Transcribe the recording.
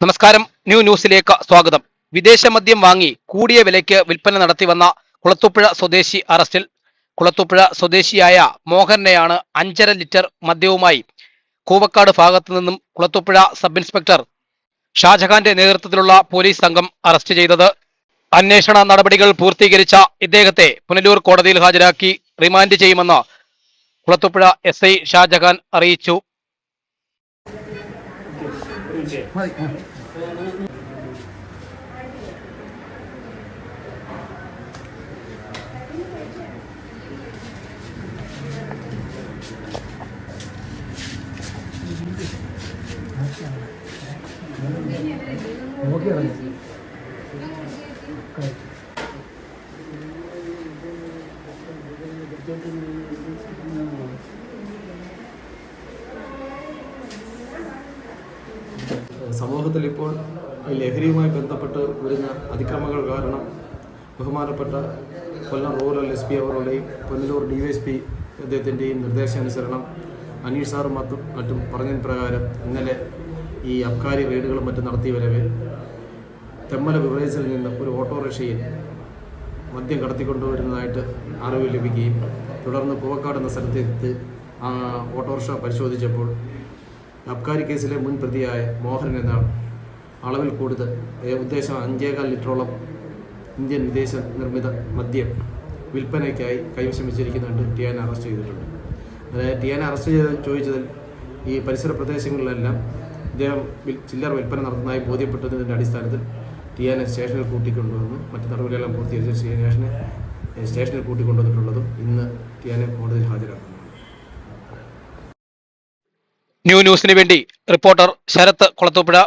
നമസ്കാരം. ന്യൂ ന്യൂസിലേക്ക് സ്വാഗതം. വിദേശ മദ്യം വാങ്ങി കൂടിയ വിലയ്ക്ക് വിൽപ്പന നടത്തി വന്ന കുളത്തുപ്പുഴ സ്വദേശി അറസ്റ്റിൽ. കുളത്തുപ്പുഴ സ്വദേശിയായ മോഹനെയാണ് അഞ്ചര ലിറ്റർ മദ്യവുമായി കൂവക്കാട് ഭാഗത്തു നിന്നും കുളത്തുപ്പുഴ സബ് ഇൻസ്പെക്ടർ ഷാജഹാന്റെ നേതൃത്വത്തിലുള്ള പോലീസ് സംഘം അറസ്റ്റ് ചെയ്തത്. അന്വേഷണ നടപടികൾ പൂർത്തീകരിച്ച ഇദ്ദേഹത്തെ പുനലൂർ കോടതിയിൽ ഹാജരാക്കി റിമാൻഡ് ചെയ്യുമെന്ന് കുളത്തുപ്പുഴ എസ് ഐ ഷാജഹാൻ അറിയിച്ചു. はい。Thank you. സമൂഹത്തിൽ ഇപ്പോൾ ഈ ലഹരിയുമായി ബന്ധപ്പെട്ട് വരുന്ന അതിക്രമങ്ങൾ കാരണം ബഹുമാനപ്പെട്ട കൊല്ലം റൂറൽ എസ് പി അവരുടെയും പൊന്നലൂർ ഡി എസ് പി അദ്ദേഹത്തിന്റെയും നിർദ്ദേശാനുസരണം അനീഷ് സാറും മറ്റും മറ്റും പറഞ്ഞതിന് പ്രകാരം ഇന്നലെ ഈ അബ്കാരി റെയ്ഡുകളും മറ്റും നടത്തി വരവേ തെമ്മല ബിവറേജിൽ നിന്ന് ഒരു ഓട്ടോറിക്ഷയിൽ മദ്യം കടത്തിക്കൊണ്ടുവരുന്നതായിട്ട് അറിവ് ലഭിക്കുകയും തുടർന്ന് പൂവക്കാട് എന്ന സ്ഥലത്തെത്തി ഓട്ടോറിക്ഷ പരിശോധിച്ചപ്പോൾ അബ്കാരി കേസിലെ മുൻ പ്രതിയായ മോഹൻ എന്ന അളവിൽ കൂടുതൽ ഉദ്ദേശം അഞ്ചേകാൽ ലിറ്ററോളം ഇന്ത്യൻ വിദേശ നിർമ്മിത മദ്യം വിൽപ്പനയ്ക്കായി കൈവശം വെച്ചിരിക്കുന്നുണ്ട് ടിയാനെ അറസ്റ്റ് ചെയ്തിട്ടുണ്ട്. അതായത് ടിയാനെ അറസ്റ്റ് ചെയ്ത് ചോദിച്ചതിൽ ഈ പരിസര പ്രദേശങ്ങളിലെല്ലാം ഇദ്ദേഹം ചില്ലർ വിൽപ്പന നടത്തുന്നതായി ബോധ്യപ്പെട്ടതിന്റെ അടിസ്ഥാനത്തിൽ ടിയാനെ സ്റ്റേഷനിൽ കൂട്ടിക്കൊണ്ടുവന്ന്. മറ്റ് നടപടികളെല്ലാം പൂർത്തീകരിച്ച സ്റ്റേഷനെ സ്റ്റേഷനിൽ കൂട്ടിക്കൊണ്ടുവന്നിട്ടുള്ളതും ഇന്ന് ടിയാനെ കോടതിയിൽ ഹാജരാക്കുന്നു ന്യൂ ന്യൂസിന് വേണ്ടി റിപ്പോർട്ടർ ശരത് കുളത്തൂപ്പുഴ